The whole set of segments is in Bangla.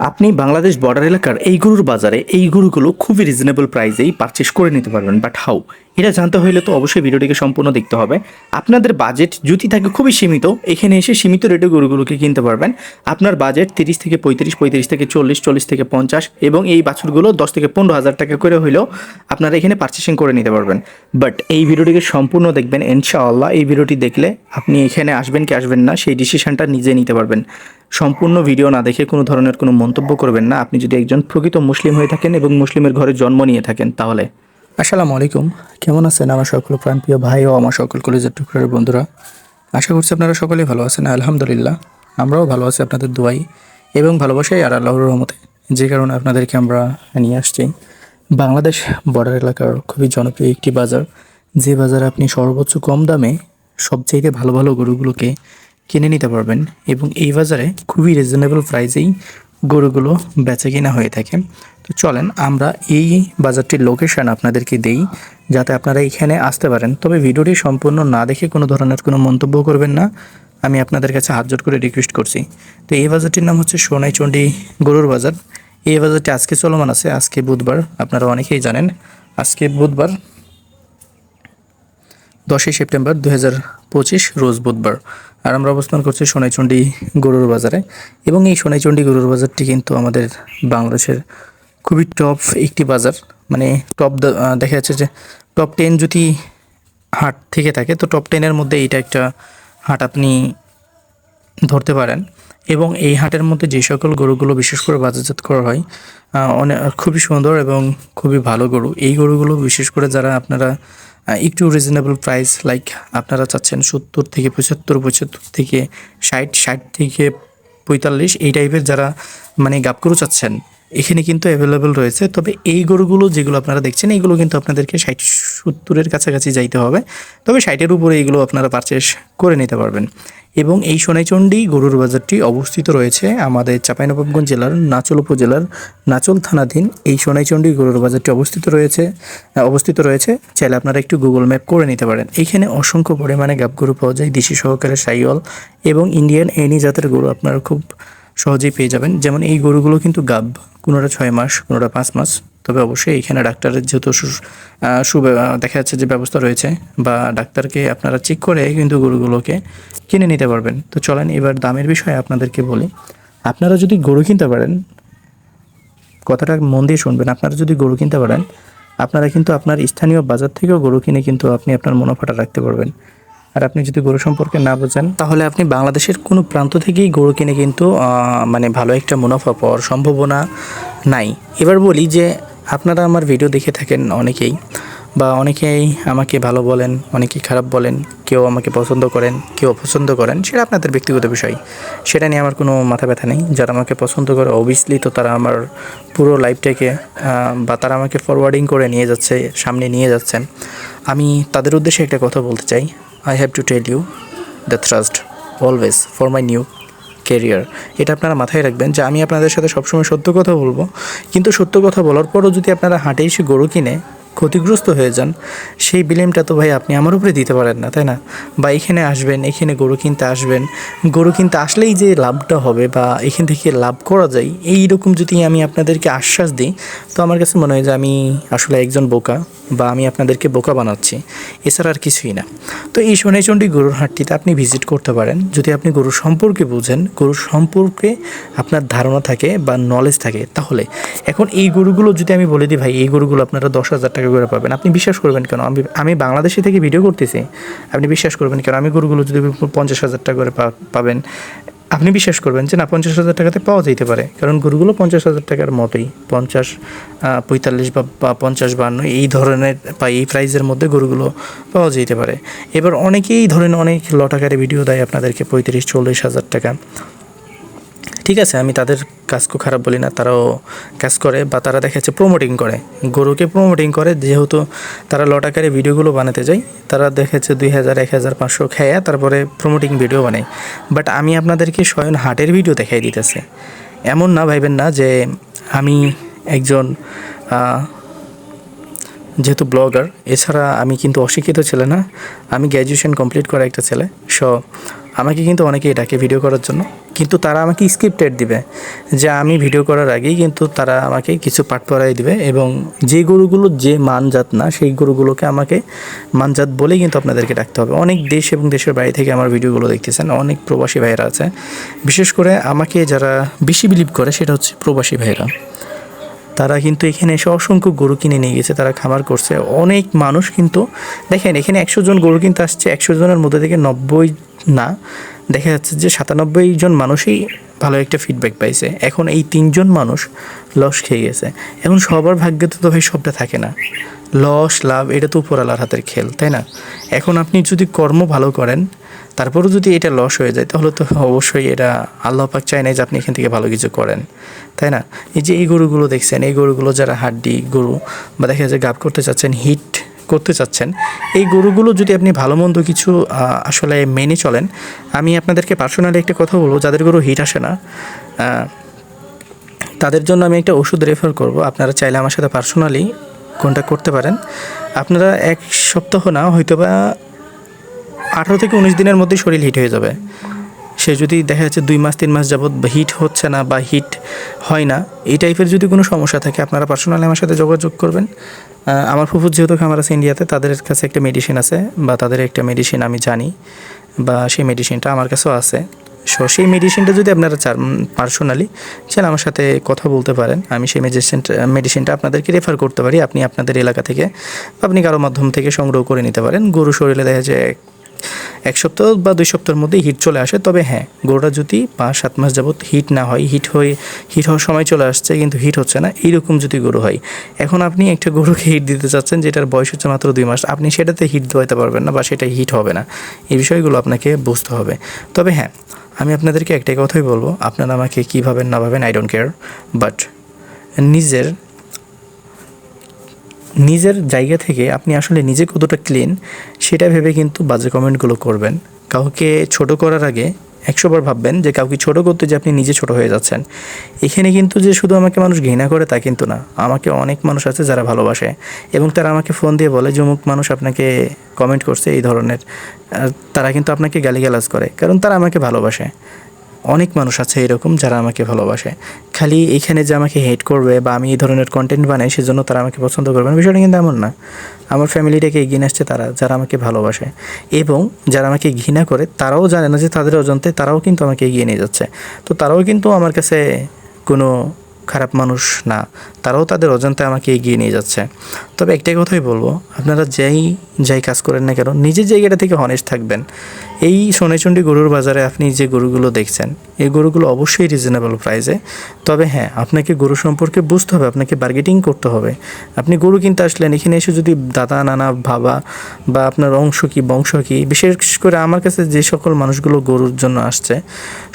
আপনি বাংলাদেশ বর্ডার এলাকার এই গরুর বাজারে এই গরুগুলো খুবই রিজনেবল প্রাইসেই পারচেস করে নিতে পারবেন বাট হাউ এটা জানতে হইলে তো অবশ্যই ভিডিওটিকে সম্পূর্ণ দেখতে হবে। আপনাদের বাজেট যদি থাকে খুবই সীমিত, এখানে এসে সীমিত রেটে গরুগুলোকে কিনতে পারবেন। আপনার বাজেট তিরিশ থেকে পঁয়ত্রিশ পঁয়ত্রিশ থেকে চল্লিশ চল্লিশ থেকে পঞ্চাশ এবং এই বাছুরগুলো দশ থেকে পনেরো হাজার টাকা করে হলেও আপনারা এখানে পারচেসিং করে নিতে পারবেন। বাট এই ভিডিওটিকে সম্পূর্ণ দেখবেন, ইনশাআল্লাহ এই ভিডিওটি দেখলে আপনি এখানে আসবেন কি আসবেন না সেই ডিসিশনটা নিজে নিতে পারবেন। সম্পূর্ণ ভিডিও না দেখে কোনো ধরনের কোনো মন্তব্য করবেন না। আপনি যদি একজন প্রকৃত মুসলিম হয়ে থাকেন এবং মুসলিমের ঘরে জন্ম নিয়ে থাকেন তাহলে। আসসালামু আলাইকুম। কেমন আছেন আমার সকল প্রাণপ্রিয় ভাই ও আমার সকল কলেজের টুকরার বন্ধুরা? আশা করছি আপনারা সকলেই ভালো আছেন। আলহামদুলিল্লাহ, আমরাও ভালো আছি আপনাদের দোয়াই এবং ভালোবাসাই আর আল্লাহর রহমতে। যে কারণে আপনাদেরকে আমরা নিয়ে আসছি। বাংলাদেশ বর্ডার এলাকার খুবই জনপ্রিয় একটি বাজার। যে বাজারে আপনি সর্বোচ্চ কম দামে সবচাইতে ভালো ভালো গরুগুলোকে কিনে নিতে পারবেন এবং এই বাজারে খুবই রিজনেবল প্রাইসেই গরুগুলো বেচে কিনা হয়ে থাকে। তো চলেন আমরা এই বাজারটির লোকেশন আপনাদেরকে দেই, যাতে আপনারা এখানে আসতে পারেন। তবে ভিডিওটি সম্পূর্ণ না দেখে কোনো ধরনের কোনো মন্তব্য করবেন না। আমি আপনাদের কাছে হাত জোট করে রিকোয়েস্ট করছি। তো এই বাজারটির নাম হচ্ছে সোনাইচন্ডী গরুর বাজার। এই বাজারটি আজকে চলমান আছে, আজকে বুধবার, আপনারা অনেকেই জানেন। আজকে বুধবার, দশই সেপ্টেম্বর দু হাজার পঁচিশ, রোজ বুধবার। আর আমরা অবস্থান করছি সোনাইচন্ডী গরুর বাজারে। এবং এই সোনাইচন্ডী গরুর বাজারটি কিন্তু আমাদের বাংলাদেশের খুবই টপ একটি বাজার। মানে টপ দেখা যাচ্ছে যে টপ টেন যদি হাট থেকে থাকে, তো টপ টেনের মধ্যে এইটা একটা হাট আপনি ধরতে পারেন। এবং এই হাটের মধ্যে যে সকল গরুগুলো বিশেষ করে বাজারজাত করা হয় অনেক খুবই সুন্দর এবং খুবই ভালো গরু। এই গরুগুলো বিশেষ করে যারা আপনারা একটু রিজনেবল প্রাইস লাইক আপনারা চাচ্ছেন সত্তর থেকে পঁচাত্তর পঁচাত্তর থেকে ষাট ষাট থেকে পঁয়তাল্লিশ, এই টাইপের যারা মানে করেও চাচ্ছেন এখানে কিন্তু অ্যাভেলেবেল রয়েছে। তবে এই গরুগুলো যেগুলো আপনারা দেখছেন এইগুলো কিন্তু আপনাদেরকে ষাট সত্তরের কাছাকাছি যাইতে হবে। তবে ষাটের উপরে এইগুলো আপনারা পারচেস করে নিতে পারবেন। এবং এই সোনাইচন্ডী গরুর বাজারটি অবস্থিত রয়েছে আমাদের চাঁপাইনবাবগঞ্জ জেলার নাচল উপজেলার নাচল থানাধীন। এই সোনাইচন্ডী গরুর বাজারটি অবস্থিত রয়েছে অবস্থিত রয়েছে। চাইলে আপনারা একটু গুগল ম্যাপ করে নিতে পারেন। এইখানে অসংখ্য পরিমাণে গাব গরু পাওয়া যায়, দেশি সহকারে সাইওয়াল এবং ইন্ডিয়ান এনি জাতের গরু আপনারা খুব সহজেই পেয়ে যাবেন। যেমন এই গরুগুলো কিন্তু গাব, কোনোটা ছয় মাস, কোনোটা পাঁচ মাস। তবে অবশ্যই এখানে ডাক্তারের যেহেতু সু- দেখা যাচ্ছে যে ব্যবস্থা রয়েছে বা ডাক্তারকে আপনারা চেক করে কিন্তু গরুগুলোকে কিনে নিতে পারবেন। তো চলেন এবার দামের বিষয়ে আপনাদেরকে বলি। আপনারা যদি গরু কিনতে পারেন, কথাটা মন দিয়ে শুনবেন, আপনারা যদি গরু কিনতে পারেন, আপনারা কিন্তু আপনার স্থানীয় বাজার থেকেও গরু কিনে কিন্তু আপনি আপনার মুনাফাটা রাখতে পারবেন। আর আপনি যদি গরু সম্পর্কে না বোঝেন, তাহলে আপনি বাংলাদেশের কোনো প্রান্ত থেকেই গরু কিনে কিন্তু মানে ভালো একটা মুনাফা পাওয়ার সম্ভাবনা নাই। এবার বলি যে, আপনারা আমার ভিডিও দেখে থাকেন অনেকেই, বা অনেকেই আমাকে ভালো বলেন অনেকেই খারাপ বলেন, কেউ আমাকে পছন্দ করেন, কেউ অপছন্দ করেন, সেটা আপনাদের ব্যক্তিগত বিষয়। সেটা নিয়ে আমার কোনো মাথা ব্যথা নেই। যারা আমাকে পছন্দ করে অবভিয়াসলি তো তারা আমার পুরো লাইফটাকে বা তারা আমাকে ফরওয়ার্ডিং করে নিয়ে যাচ্ছে, সামনে নিয়ে যাচ্ছেন। আমি তাদের উদ্দেশ্যে একটা কথা বলতে চাই। I have to tell you the truth always for my new career এটা আপনারা মাথায় রাখবেন যে আমি আপনাদের সাথে সবসময় সত্য কথা বলব। কিন্তু সত্য কথা বলার পরও যদি আপনারা হাঁটে এসে গরু কিনে ক্ষতিগ্রস্ত হয়ে যান, সেই বিলেমটা তো ভাই আপনি আমার উপরে দিতে পারেন না, তাই না? বা এখানে আসবেন, এখানে গরু কিনতে আসবেন, গরু কিনতে আসলেই যে লাভটা হবে বা এখান থেকে লাভ করা যায় এই রকম যদি আমি আপনাদেরকে আশ্বাস দিই, তো আমার কাছে মনে হয় যে আমি আসলে একজন বোকা বা আমি আপনাদেরকে বোকা বানাচ্ছি, এছাড়া আর কিছুই না। তো এই সোনাইচন্ডী গরুর হাটটিতে আপনি ভিজিট করতে পারেন, যদি আপনি গরু সম্পর্কে বুঝেন গরু সম্পর্কে আপনার ধারণা থাকে বা নলেজ থাকে, তাহলে। এখন এই গরুগুলো যদি আমি বলে দিই ভাই, এই গরুগুলো আপনারা দশ হাজার টাকা করে পাবেন। আপনি বিশ্বাস করবেন কেন? আমি আমি বাংলাদেশে থেকে ভিডিও করতেছি। আপনি বিশ্বাস করবেন কেন? আমি গরুগুলো যদি পঞ্চাশ হাজার টাকা করে পাবেন, আপনি বিশ্বাস করবেন যে না, পঞ্চাশ হাজার টাকাতে পাওয়া যেতে পারে। কারণ গরুগুলো পঞ্চাশ হাজার টাকার মতোই। পঞ্চাশ পঁয়তাল্লিশ বা পঞ্চাশ বান্ন, এই ধরনের বা এই প্রাইজের মধ্যে গরুগুলো পাওয়া যেতে পারে। এবার অনেকেই ধরেন অনেক লট আকারে ভিডিও দেয় আপনাদেরকে পঁয়ত্রিশ, চল্লিশ হাজার টাকা। ঠিক আছে, আমি তাদের কাজকে খারাপ বলি না, তারাও কাজ করে বা তারা দেখা যাচ্ছে প্রমোটিং করে। গরুকে প্রমোটিং করে, যেহেতু তারা লট আকারে ভিডিওগুলো বানাতে যায়, তারা দেখেছে দুই হাজার, এক হাজার পাঁচশো খেয়ে তারপরে প্রমোটিং ভিডিও বানায়। বাট আমি আপনাদেরকে স্বয়ং হাটের ভিডিও দেখাই দিতেছে। এমন না, ভাইবেন না যে আমি একজন যেহেতু ব্লগার এছাড়া আমি কিন্তু অশিক্ষিত ছেলে না, আমি গ্র্যাজুয়েশন কমপ্লিট করা একটা ছেলে। সো আমাকে কিন্তু অনেকেই ডাকে ভিডিও করার জন্য। কিন্তু তারা আমাকে স্ক্রিপ্টেড দিবে। যে আমি ভিডিও করার আগেই কিন্তু তারা আমাকে কিছু পাঠ পড়াই দিবে এবং যে গরুগুলো যে মানজাত না, সেই গরুগুলোকে আমাকে মানজাত বলেই কিন্তু আপনাদেরকে ডাকতে হবে। অনেক দেশ এবং দেশের বাইরে থেকে আমার ভিডিওগুলো দেখতেছেন, অনেক প্রবাসী ভাইয়েরা আছে। বিশেষ করে আমাকে যারা বেশি বিলিভ করে, সেটা হচ্ছে প্রবাসী ভাইয়েরা। তারা কিন্তু এখানে এসে অসংখ্য গরু কিনে নিয়ে গেছে, তারা খামার করছে। অনেক মানুষ কিন্তু, দেখেন, এখানে একশো জন গরু কিনতে আসছে, একশো জনের মধ্যে থেকে নব্বই না, দেখা যাচ্ছে যে সাতানব্বই জন মানুষই ভালো একটা ফিডব্যাক পাইছে। এখন এই তিনজন মানুষ লস খেয়ে গেছে। এখন সবার ভাগ্যে তো ভাই সবটা থাকে না। লস, লাভ, এটা তো উপরালার হাতের খেল, তাই না? এখন আপনি যদি কর্ম ভালো করেন তারপরেও যদি এটা লস হয়ে যায়, তাহলে তো অবশ্যই এটা আল্লাহ পাক চায় না যে আপনি এখান থেকে ভালো কিছু করেন। তাই না? এই যে এই গরুগুলো দেখছেন, এই গরুগুলো যারা হাড্ডি গরু বা দেখা যায় গাব করতে চাচ্ছেন, হিট করতে চাচ্ছেন, এই গরুগুলো যদি আপনি ভালো মন্দ কিছু আসলে মেনে চলেন, আমি আপনাদেরকে পার্সোনালি একটা কথা বলব, যাদের গরু হিট আসে না তাদের জন্য আমি একটা ওষুধ রেফার করব। আপনারা চাইলে আমার সাথে পার্সোনালি কন্ট্যাক্ট করতে পারেন। আপনারা এক সপ্তাহ না হয়তো বা আঠারো থেকে উনিশ দিনের মধ্যে শরীর হিট হয়ে যাবে। সে যদি দেখা যাচ্ছে দুই মাস, তিন মাস যাবৎ হিট হচ্ছে না বা হিট হয় না, এই টাইপের যদি কোনো সমস্যা থাকে, আপনারা পার্সোনালি আমার সাথে যোগাযোগ করবেন। আমার ফুফুর যেহেতু খামার আছে ইন্ডিয়াতে তাদের কাছে একটা মেডিসিন আছে বা তাদের একটা মেডিসিন আমি জানি বা সেই মেডিসিনটা আমার কাছেও আছে। সো সেই মেডিসিনটা যদি আপনারা চান পার্সোনালি চান আমার সাথে কথা বলতে পারেন। আমি সেই মেডিসিনটা মেডিসিনটা আপনাদেরকে রেফার করতে পারি। আপনি আপনাদের এলাকা থেকে আপনি কারও মাধ্যম থেকে সংগ্রহ করে নিতে পারেন। গরু শরীরে দেখা যায় এক সপ্তাহ বা দুই সপ্তাহের মধ্যে হিট চলে আসে, তবে হ্যাঁ গরুটা যদি পাঁচ, সাত মাস যাবত হিট না হয় হিট হয়ে হিট হওয়ার সময় চলে আসছে, কিন্তু হিট হচ্ছে না, এইরকম যদি গরু হয়। এখন আপনি একটা গরুকে হিট দিতে চাচ্ছেন, যেটার বয়স হচ্ছে মাত্র দুই মাস, আপনি সেটাতে হিট দেওয়াতে পারবেন না বা সেটা হিট হবে না। এই বিষয়গুলো আপনাকে বুঝতে হবে। তবে হ্যাঁ আমি আপনাদেরকে একটাই কথাই বলব, আপনারা আমাকে কী ভাবেন না ভাবেন আই ডোন্ট কেয়ার বাট নিজের নিজের জায়গা থেকে আপনি আসলে নিজে কতটা ক্লিন সেটা ভেবে কিন্তু বাজে কমেন্টগুলো করবেন। কাউকে ছোট করার আগে একশোবার ভাববেন যে কাউকে ছোট করতে যে আপনি নিজে ছোট হয়ে যাচ্ছেন। এখানে কিন্তু যে শুধু আমাকে মানুষ ঘৃণা করে তা কিন্তু না। আমাকে অনেক মানুষ আছে যারা ভালোবাসে এবং তারা আমাকে ফোন দিয়ে বলে যে অমুক মানুষ আপনাকে কমেন্ট করছে এই ধরনের। তারা কিন্তু আপনাকে গালিগালাজ করে, কারণ তারা আমাকে ভালোবাসে। অনেক মানুষ আছে এরকম যারা আমাকে ভালোবাসে। খালি এখানে যে আমাকে হেট করবে বা আমি এই ধরনের কন্টেন্ট বানাই, সেজন্য তারা আমাকে পছন্দ করবে না। বিষয়টা কিন্তু এমন না। আমার ফ্যামিলিটাকে এগিয়ে আসছে তারা, যারা আমাকে ভালোবাসে। এবং যারা আমাকে ঘৃণা করে, তারাও জানে না যে তাদের অজান্তে তারাও কিন্তু আমাকে এগিয়ে নিয়ে যাচ্ছে। তো তারাও কিন্তু আমার কাছে কোনো খারাপ মানুষ না। তারাও তাদের অজান্তে আমাকে এগিয়ে নিয়ে যাচ্ছে। তবে একটাই কথাই বলব, আপনারা যেই যাই কাজ করেন না কেন, নিজের জায়গাটা থেকে হনেস্ট থাকবেন। এই সোনাইচন্ডী গরুর বাজারে আপনি যে গরুগুলো দেখছেন, এই গরুগুলো অবশ্যই রিজনেবল প্রাইসে তবে হ্যাঁ আপনাকে গরু সম্পর্কে বুঝতে হবে, আপনাকে বার্গেটিং করতে হবে। আপনি গরু কিনতে আসলেন, এখানে এসে যদি দাদা, নানা, বাবা বা আপনার অংশ কি, বংশ কি, বিশেষ করে আমার কাছে যে সকল মানুষগুলো গরুর জন্য আসছে,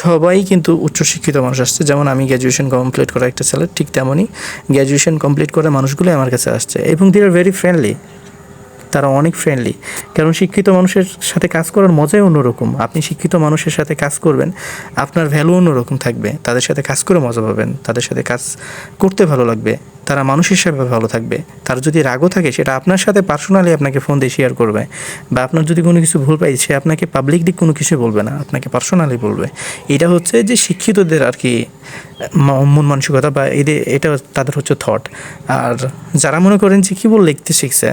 সবাই কিন্তু উচ্চশিক্ষিত মানুষ আসছে। যেমন আমি গ্র্যাজুয়েশন কমপ্লিট করা একটা ছেলে, ঠিক তেমনই গ্র্যাজুয়েশন কমপ্লিট করা মানুষগুলোই আমার কাছে আসছে। এবং দি আর ভেরি ফ্রেন্ডলি তারা অনেক ফ্রেন্ডলি কারণ শিক্ষিত মানুষের সাথে কাজ করার মজাই অন্যরকম। আপনি শিক্ষিত মানুষের সাথে কাজ করবেন, আপনার ভ্যালু অন্যরকম থাকবে। তাদের সাথে কাজ করে মজা পাবেন, তাদের সাথে কাজ করতে ভালো লাগবে, তারা মানুষ হিসাবে ভালো থাকবে। তার যদি রাগও থাকে, সেটা আপনার সাথে পার্সোনালি আপনাকে ফোন দিয়ে শেয়ার করবে। বা আপনার যদি কোনো কিছু ভুল পাই সে আপনাকে পাবলিক দিক কোনো কিছু বলবে না, আপনাকে পার্সোনালি বলবে। এটা হচ্ছে যে শিক্ষিতদের আর কি মন মানসিকতা বা এদের, এটা তাদের হচ্ছে থট আর যারা মনে করেন যে কী বল লিখতে শিখছে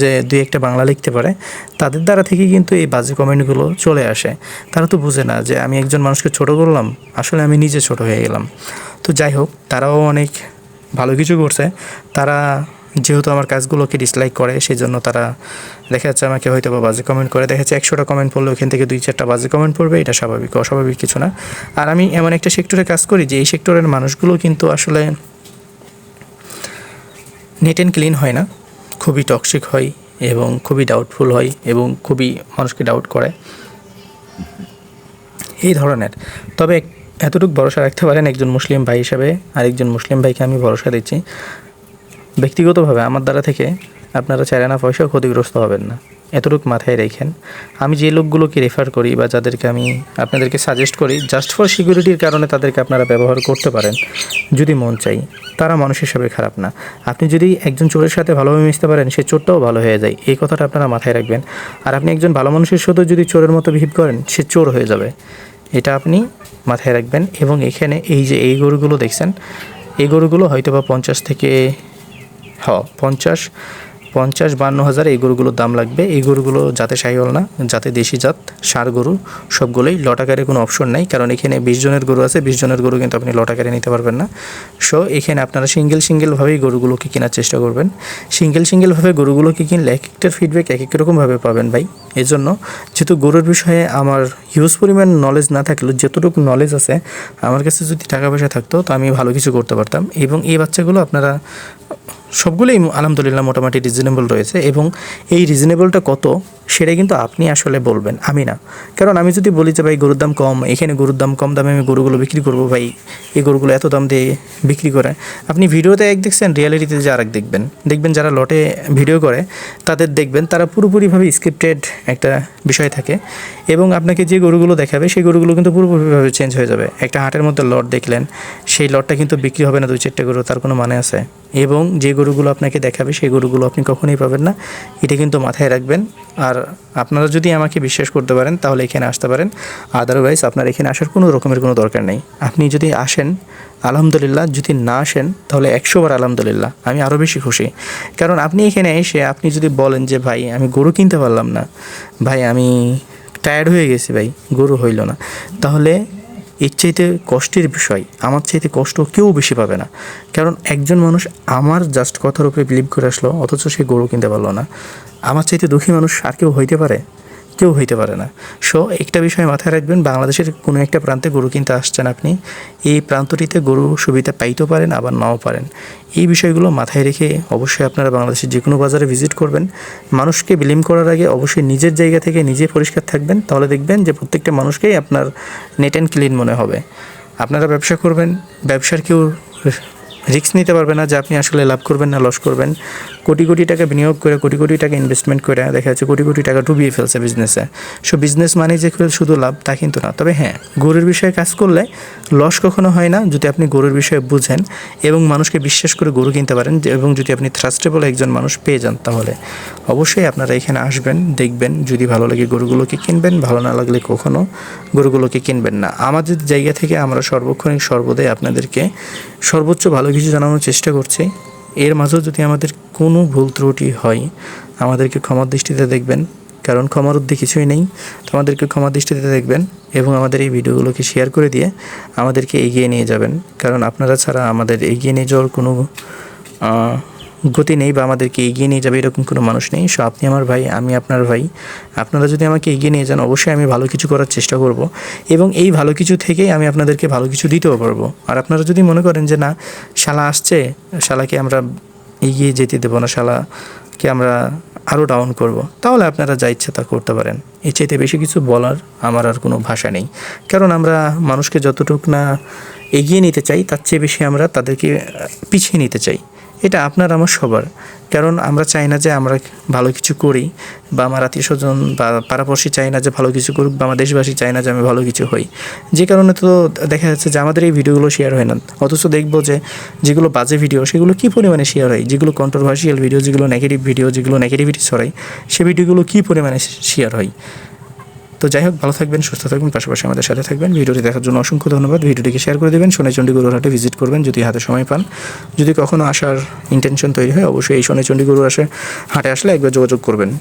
যে দুই একটা বাংলা লিখতে পারে, তাদের দ্বারা থেকে কিন্তু এই বাজে কমেন্টগুলো চলে আসে। তারা তো বুঝে না যে আমি একজন মানুষকে ছোট করলাম, আসলে আমি নিজে ছোট হয়ে গেলাম। তো যাই হোক, তারাও অনেক ভালো কিছু করছে। তারা যেহেতু আমার কাজগুলোকে ডিসলাইক করে সেই জন্য তারা দেখা যাচ্ছে আমাকে হয়তো বা বাজে কমেন্ট করে। দেখা যাচ্ছে একশোটা কমেন্ট পড়লে ওখান থেকে দুই চারটা বাজে কমেন্ট পড়বে, এটা স্বাভাবিক, অস্বাভাবিক কিছু না। আর আমি এমন একটা সেক্টরে কাজ করি যে এই সেক্টরের মানুষগুলো কিন্তু আসলে নেট অ্যান্ড ক্লিন হয় না। খুবই টক্সিক হয় এবং খুবই ডাউটফুল হয় এবং খুবই মানুষকে ডাউট করে। এই ধরনের। তবে এতটুকু ভরসা রাখতে পারেন একজন মুসলিম ভাই হিসাবে, আরেকজন মুসলিম ভাইকে আমি ভরসা দিচ্ছি। ব্যক্তিগতভাবে আমার দ্বারা থেকে আপনারা চাইলে না পয়সা ক্ষতিগ্রস্ত হবেন না। এতটুকু মাথায় রেখেন। আমি যে লোকগুলোকে রেফার করি বা যাদেরকে আমি আপনাদেরকে সাজেস্ট করি জাস্ট ফর সিকিউরিটির কারণে তাদেরকে আপনারা ব্যবহার করতে পারেন। যদি মন চাই, তারা মানুষ হিসাবে খারাপ না। আপনি যদি একজন চোরের সাথে ভালোভাবে মিশতে পারেন, সে চোরটাও ভালো হয়ে যায়। এই কথাটা আপনারা মাথায় রাখবেন। আর আপনি একজন ভালো মানুষের সাথে যদি চোরের মতো বিহেভ করেন, সে চোর হয়ে যাবে। এটা আপনি মাথায় রাখবেন এবং এখানে এই যে এই গরুগুলো দেখছেন, এই গরুগুলো হয়তো বা পঞ্চাশ থেকে, হ, পঞ্চাশ পঞ্চাশ, বান্ন হাজার এই গরুগুলোর দাম লাগবে। এই গরুগুলো যাতে সাহিওয়াল না যাতে দেশি জাত সার গরু, সবগুলোই লটাকারে কোনো অপশন নাই। কারণ এখানে বিশ জনের গরু আছে, বিশ জনের গরু কিন্তু আপনি লটাকারে নিতে পারবেন না। সো এখানে আপনারা সিঙ্গেল সিঙ্গেলভাবেই গরুগুলোকে কেনার চেষ্টা করবেন। সিঙ্গেল সিঙ্গেলভাবে গরুগুলোকে কিনলে এক একটার ফিডব্যাক এক এক রকমভাবে পাবেন ভাই। এজন্য যেহেতু গরুর বিষয়ে আমার হিউজ পরিমাণ নলেজ না থাকলেও যতটুকু নলেজ আছে, আমার কাছে যদি টাকা পয়সা থাকতো, তো আমি ভালো কিছু করতে পারতাম। এবং এই বাচ্চাগুলো আপনারা, সবগুলোই আলহামদুলিল্লাহ মোটামুটি রিজনেবল রয়েছে এবং এই রিজনেবলটা কত, সেটা কিন্তু আপনি আসলে বলবেন। আমি না। কারণ আমি যদি বলি যে, ভাই, গরুর দাম কম, এখানে গরুর দাম কম দামে আমি গরুগুলো বিক্রি করব, ভাই, এই গরুগুলো এত দাম দিয়ে বিক্রি করে। আপনি ভিডিওতে এক দেখছেন রিয়ালিটিতে যে আরেক দেখবেন। দেখবেন যারা লটে ভিডিও করে, তাদের দেখবেন তারা পুরোপুরিভাবে স্ক্রিপ্টেড একটা বিষয় থাকে এবং আপনাকে যে গরুগুলো দেখাবে, সেই গরুগুলো কিন্তু পুরোপুরিভাবে চেঞ্জ হয়ে যাবে। একটা হাটের মধ্যে লট দেখলেন, সেই লটটা কিন্তু বিক্রি হবে না দুই চারটে গরু, তার কোনো মানে আছে। এবং যে গরুগুলো আপনাকে দেখাবে, সেই গরুগুলো আপনি কখনোই পাবেন না। এটা কিন্তু মাথায় রাখবেন। আর আপনারা যদি আমাকে বিশ্বাস করতে পারেন, তাহলে এখানে আসতে পারেন। আদারওয়াইজ আপনার এখানে আসার কোনো রকমের কোনো দরকার নেই। আপনি যদি আসেন, আলহামদুলিল্লাহ, যদি না আসেন, তাহলে একশো বার আলহামদুলিল্লাহ, আমি আরও বেশি খুশি। কারণ আপনি এখানে এসে আপনি যদি বলেন যে, ভাই, আমি গরু কিনতে পারলাম না। ভাই, আমি টায়ার্ড হয়ে গেছে ভাই, গরু হইল না। তাহলে এর চাইতে কষ্টের বিষয়, আমার চাইতে কষ্ট কেউ বেশি পাবে না। কারণ একজন মানুষ আমার জাস্ট কথার উপরে বিলিভ করে আসলো, অথচ সে গরু কিনতে পারল না। আমার চাইতে দুঃখী মানুষ আর কেউ হইতে পারে? কেউ হইতে পারে না। সো একটা বিষয় মাথায় রাখবেন, বাংলাদেশের কোনো একটা প্রান্তে গরু কিনতে আসছেন আপনি, এই প্রান্তটিতে গরু সুবিধা পাইতেও পারেন, আবার নাও পারেন। এই বিষয়গুলো মাথায় রেখে অবশ্যই আপনারা বাংলাদেশের যে কোনো বাজারে ভিজিট করবেন। মানুষকে বিলিম করার আগে অবশ্যই নিজের জায়গা থেকে নিজে পরিষ্কার থাকবেন, তাহলে দেখবেন যে প্রত্যেকটা মানুষকেই আপনার নেট অ্যান্ড ক্লিন মনে হবে। আপনারা ব্যবসা করবেন, ব্যবসার কেউ রিস্ক নিতে পারবে না যে আপনি আসলে লাভ করবেন না লস করবেন। কোটি কোটি টাকা বিনিয়োগ করে, কোটি কোটি টাকা ইনভেস্টমেন্ট করে, দেখা যাচ্ছে কোটি কোটি টাকা ডুবিয়ে ফেলছে বিজনেসে সো বিজনেস মানে যে শুধু লাভ, তা কিন্তু না। তবে হ্যাঁ গরুর বিষয়ে কাজ করলে লস কখনো হয় না যদি আপনি গরুর বিষয়ে বুঝেন এবং মানুষকে বিশ্বাস করে গরু কিনতে পারেন এবং যদি আপনি থ্রাস্টেবল একজন মানুষ পেয়ে যান তাহলে। অবশ্যই আপনারা এখানে আসবেন, দেখবেন যদি ভালো লাগে গরুগুলোকে কিনবেন, ভালো না লাগলে কখনো গরুগুলোকে কিনবেন না। আমাদের জায়গা থেকে আমরা সর্বক্ষণিক সর্বদাই আপনাদেরকে সর্বোচ্চ ভালো কিছু জানানোর চেষ্টা করছি। এর মাঝেও যদি আমাদের কোনো ভুল ত্রুটি হয়, আমাদেরকে ক্ষমার দৃষ্টিতে দেখবেন। কারণ ক্ষমার উদ্দে কিছুই নেই। তো আমাদেরকে ক্ষমার দৃষ্টিতে দেখবেন এবং আমাদের এই ভিডিওগুলোকে শেয়ার করে দিয়ে আমাদেরকে এগিয়ে নিয়ে যাবেন। কারণ আপনারা ছাড়া আমাদের এগিয়ে নিয়ে যাওয়ার কোনো গতি নেই বা আমাদেরকে এগিয়ে নিয়ে যাবে এরকম কোনো মানুষ নেই। সো আপনি আমার ভাই, আমি আপনার ভাই। আপনারা যদি আমাকে এগিয়ে নিয়ে যান, অবশ্যই আমি ভালো কিছু করার চেষ্টা করব এবং এই ভালো কিছু থেকেই আমি আপনাদেরকে ভালো কিছু দিতেও পারব। আর আপনারা যদি মনে করেন যে, না, শালা আসছে, শালাকে আমরা এগিয়ে যেতে দেবো না, শালাকে আমরা আরও ডাউন করব। তাহলে আপনারা যা ইচ্ছা তা করতে পারেন। এর চাইতে বেশি কিছু বলার আমার আর কোনো ভাষা নেই। কারণ আমরা মানুষকে যতটুক না এগিয়ে নিতে চাই, তার চেয়ে বেশি আমরা তাদেরকে পিছিয়ে নিতে চাই। এটা আপনার, আমার সবার। কারণ আমরা চাই না যে আমরা ভালো কিছু করি বা আমার আত্মীয় স্বজন বা পাড়াপড়শি চাই না যে ভালো কিছু করুক বা আমার দেশবাসী চাই না যে আমি ভালো কিছু হই। যে কারণে তো দেখা যাচ্ছে যে আমাদের এই ভিডিওগুলো শেয়ার হয় না। অথচ দেখব যে যেগুলো বাজে ভিডিও সেগুলো কী পরিমাণে শেয়ার হয়? যেগুলো কন্ট্রোভার্সিয়াল ভিডিও যেগুলো নেগেটিভ ভিডিও যেগুলো নেগেটিভিটি ছড়ায়, সে ভিডিওগুলো কী পরিমাণে শেয়ার হয়? তো যাই হোক, ভালো থাকবেন, সুস্থ থাকবেন, পাশাপাশি আমাদের সাথে থাকবেন। ভিডিওটি দেখার জন্য অসংখ্য ধন্যবাদ। ভিডিওটিকে শেয়ার করে দেবেন। সোনাইচন্ডী গরুর হাটে ভিজিট করবেন যদি হাতে সময় পান। যদি কখনো আসার ইন্টেনশন তৈরি হয়, অবশ্যই এই সোনাইচন্ডী গরুর আসে, হাটে আসলে একবার যোগাযোগ করবেন।